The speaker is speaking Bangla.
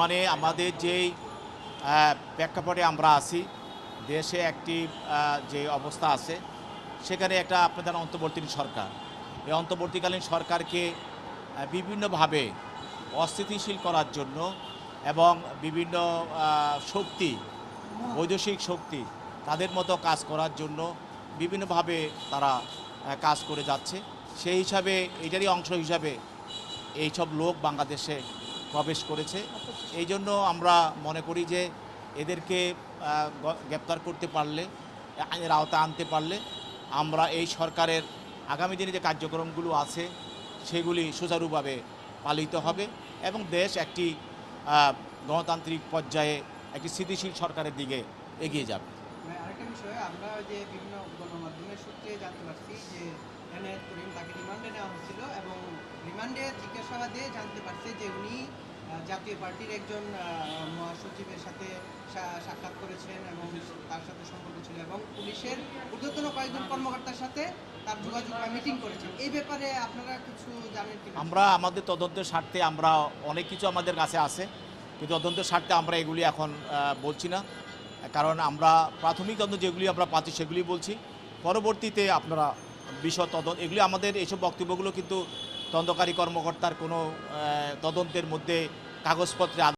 মানে আমাদের যেই প্রেক্ষাপটে আমরা আছি, দেশে একটি যে অবস্থা আছে, সেখানে একটা আপনাদের অন্তর্বর্তীকালীন সরকার। এই অন্তর্বর্তীকালীন সরকারকে বিভিন্নভাবে অস্থিতিশীল করার জন্য এবং বিভিন্ন শক্তি, বৈদেশিক শক্তি তাদের মতো কাজ করার জন্য বিভিন্নভাবে তারা কাজ করে যাচ্ছে। সেই হিসাবে এটারই অংশ হিসাবে এইসব লোক বাংলাদেশে প্রবেশ করেছে। এই জন্য আমরা মনে করি যে এদেরকে গ্রেপ্তার করতে পারলে আইনের আওতা আনতে পারলে আমরা এই সরকারের আগামী দিনে যে কার্যক্রমগুলো আছে, সেগুলি সুচারুভাবে পালিত হবে এবং দেশ একটি গণতান্ত্রিক পর্যায়ে একটি স্থিতিশীল সরকারের দিকে এগিয়ে যাবে। মানে আমরা যে বিভিন্ন গণমাধ্যমের সূত্রে জানতে পারছি যে এনায়েত করিম তাকে রিমান্ডে নেওয়া হয়েছিল এবং রিমান্ডে জিজ্ঞাসাবাদে জানতে পারছে যে উনি জাতীয় পার্টির একজন মহাসচিবের সাথে সাক্ষাৎ করেছেন এবং তার সাথে সম্পর্ক ছিল এবং পুলিশের ঊর্ধ্বতন কয়েকজন কর্মকর্তার সাথে তার যোগাযোগ বা মিটিং করেছেন। এই ব্যাপারে আপনারা কিছু জানেন আমরা আমাদের তদন্তের স্বার্থে আমরা অনেক কিছু আমাদের কাছে আছে, কিন্তু তদন্তের স্বার্থে আমরা এগুলি এখন বলছি না। কারণ আমরা প্রাথমিক তদন্ত যেগুলি আমরা পাচ্ছি সেগুলি বলছি। পরবর্তীতে আপনারা বিশদ তদন্ত, এগুলি আমাদের এইসব বক্তব্যগুলো কিন্তু তদন্তকারী কর্মকর্তার কোনো তদন্তের মধ্যে কাগজপত্রে